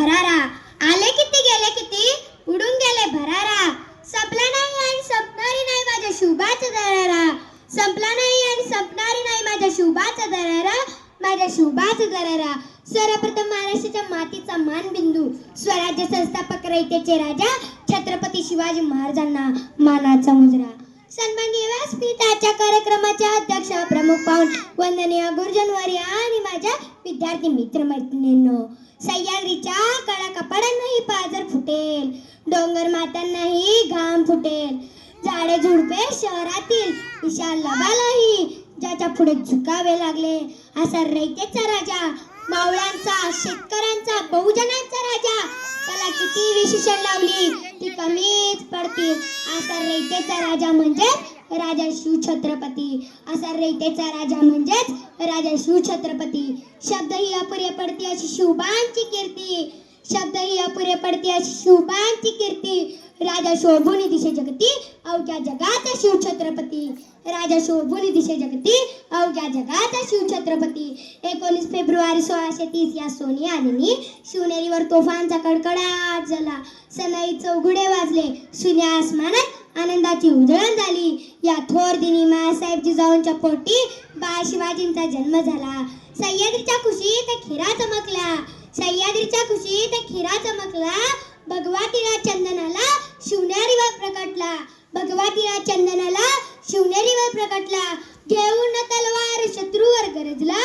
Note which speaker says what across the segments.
Speaker 1: भरारा. आले किती गेले किती? उडून गेले भरारा. संपला नाही आणि संपणारी नाही माझ्या शुभाचा दरारा. संपला नाही आणि संपणारी नाही माझ्या शुभाचा दरारा. माझ्या शुभाचा दरारा. सर्वप्रथम महाराष्ट्राच्या मातीचा मानबिंदू स्वराज्य संस्थापक रयतेचे राजा छत्रपती शिवाजी महाराजांना मानाचा मुजरा. सन्माननीय व्यासपीठाच्या कार्यक्रमाच्या अध्यक्ष प्रमुख पाहुण वंदनीय गुरुजनवारी आणि माझ्या विद्यार्थी मित्र मैत्रिणींनो सह्याद्रीच्या काळ्या कपाडांनाही पाजर फुटेल. डोंगर मातांनाही घाम फुटेल. झाडे झुडपे शहरातील विशाल लबालाही ज्याच्या पुढे झुकावे लागले. असा रयतेचा राजा मावळ्यांचा शेतकऱ्यांचा बहुजनांचा राजा त्याला किती विशेषण लावली ती कमीच पडतील. असा रयतेचा राजा म्हणजे राजा शिवछत्रपती असा रयतेचा राजा म्हणजेच राजा शिवछत्रपती शब्द ही अपुरे पडती अशी शिवबांची कीर्ती. शब्द ही अपुरे पडती अशी शिवबांची कीर्ती. राजा शोभुनी दिशे जगती अवघ्या जगाचा शिवछत्रपती राजा शोभुनी दिशे जगती अवघ्या जगाचा शिवछत्रपती एकोणीस फेब्रुवारी सोळाशे तीस या सोनिया दिनी शिवनेरीवर तोफांचा कडकडाट झाला सनई चौघुडे वाजले. सुन्या आसमानात आनंदाची उधळण झाली. या थोर दिनी मासाहेब जिजाऊंच्या पोटी बाळ शिवाजींचा जन्म झाला. सह्याद्रीच्या खुशीत खिरा चमकला. सह्याद्रीच्या खुशीत खिरा चमकला. भगवातीला चंदनाला शिवनेरीवर प्रकटला. भगवातीला चंदनाला शिवनेरीवर प्रकटला. घेऊन तलवार शत्रूवर गरजला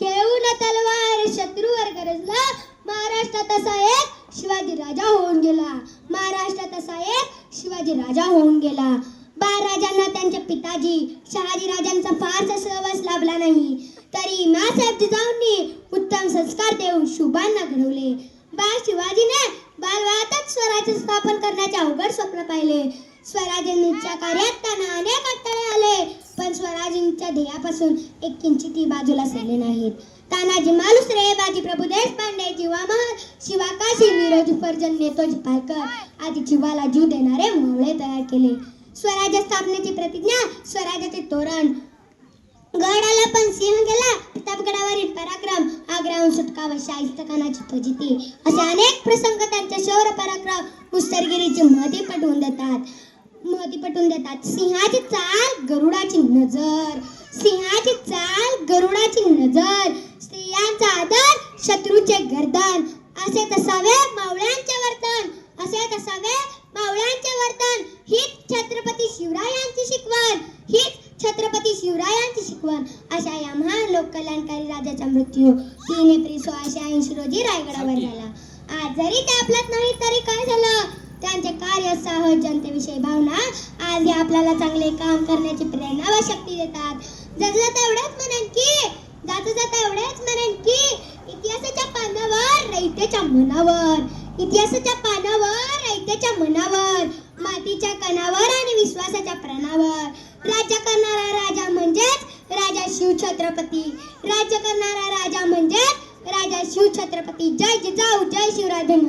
Speaker 1: घेऊन तलवार शत्रूवर गरजला महाराष्ट्रात असा एक शिवाजी राजा होऊन गेला. महाराष्ट्रात असा एक शिवाजी राजा होऊन गेला. बाळ राजांना त्यांचे पिताजी शहाजी राजांचा फारसा सहवास लाभला नाही. तरी मासाहेब जिजाऊंनी उत्तम संस्कार देऊन शुभांना घडवले. बाळ शिवाजीने बालवयातच स्वराज्य स्थापन करण्याचे अवघड स्वप्न पाहिले. स्वराज्यांच्या कार्यात त्यांना अनेक अडथळे पण स्वराजींच्या ध्येयापासून एक किंचितही बाजूला सरले नाहीत. तानाजी मालुसरे बाजी प्रभू देशपांडे जीवा शिवा काशी नीरज फर्जन नेतोजी पालकर आदी जीवाला जीव देणारे मावळे तयार केले. स्वराज्य स्थापनेची प्रतिज्ञा स्वराज्याचे तोरण. गडाला पण सिंह गेला प्रतापगडावरील पराक्रम. आग्राहून सुटका व शाहिस्तखानाची फजिती असे अनेक प्रसंग त्यांच्या शौर्य पराक्रम मुस्तरगिरीची महती पटवून देतात. महती पटवून देतात. सिंहाची चाल गरुडाची नजर. सिंहाची चाल गरुडाची नजर. स्त्रियांचा आदर शत्रूचे गर्दन. असे तसावे मावळ्यांचे वर्तन. असे तसावे मावळ्यांचे वर्तन. हीच छत्रपती शिवरायांची शिकवण. हीच छत्रपती शिवरायांची शिकवण. अशा या महान लोक कल्याणकारी राजाचा मृत्यू. तीन एप्रिल सोळाशे ऐंशी रोजी रायगडावर झाला. आज जरी ते आपल्यात नाही तरी काय झालं? त्यांचे कार्य साहस जनतेविषयी भावना आज आपल्याला चांगले काम करण्याची प्रेरणा व शक्ती देतात. जसं जाता एवढंच म्हणेन की जाता जाता एवढंच म्हणेन की इतिहासाच्या पानावर रयतेच्या मनावर इतिहासाच्या पानावर रयतेच्या मनावर मातीच्या कणावर आणि विश्वासाच्या प्राणावर. राज्य करणारा राजा म्हणजेच राजा शिवछत्रपती राज्य करणारा राजा म्हणजेच राजा शिवछत्रपती जय जिजाऊ जय शिवराधन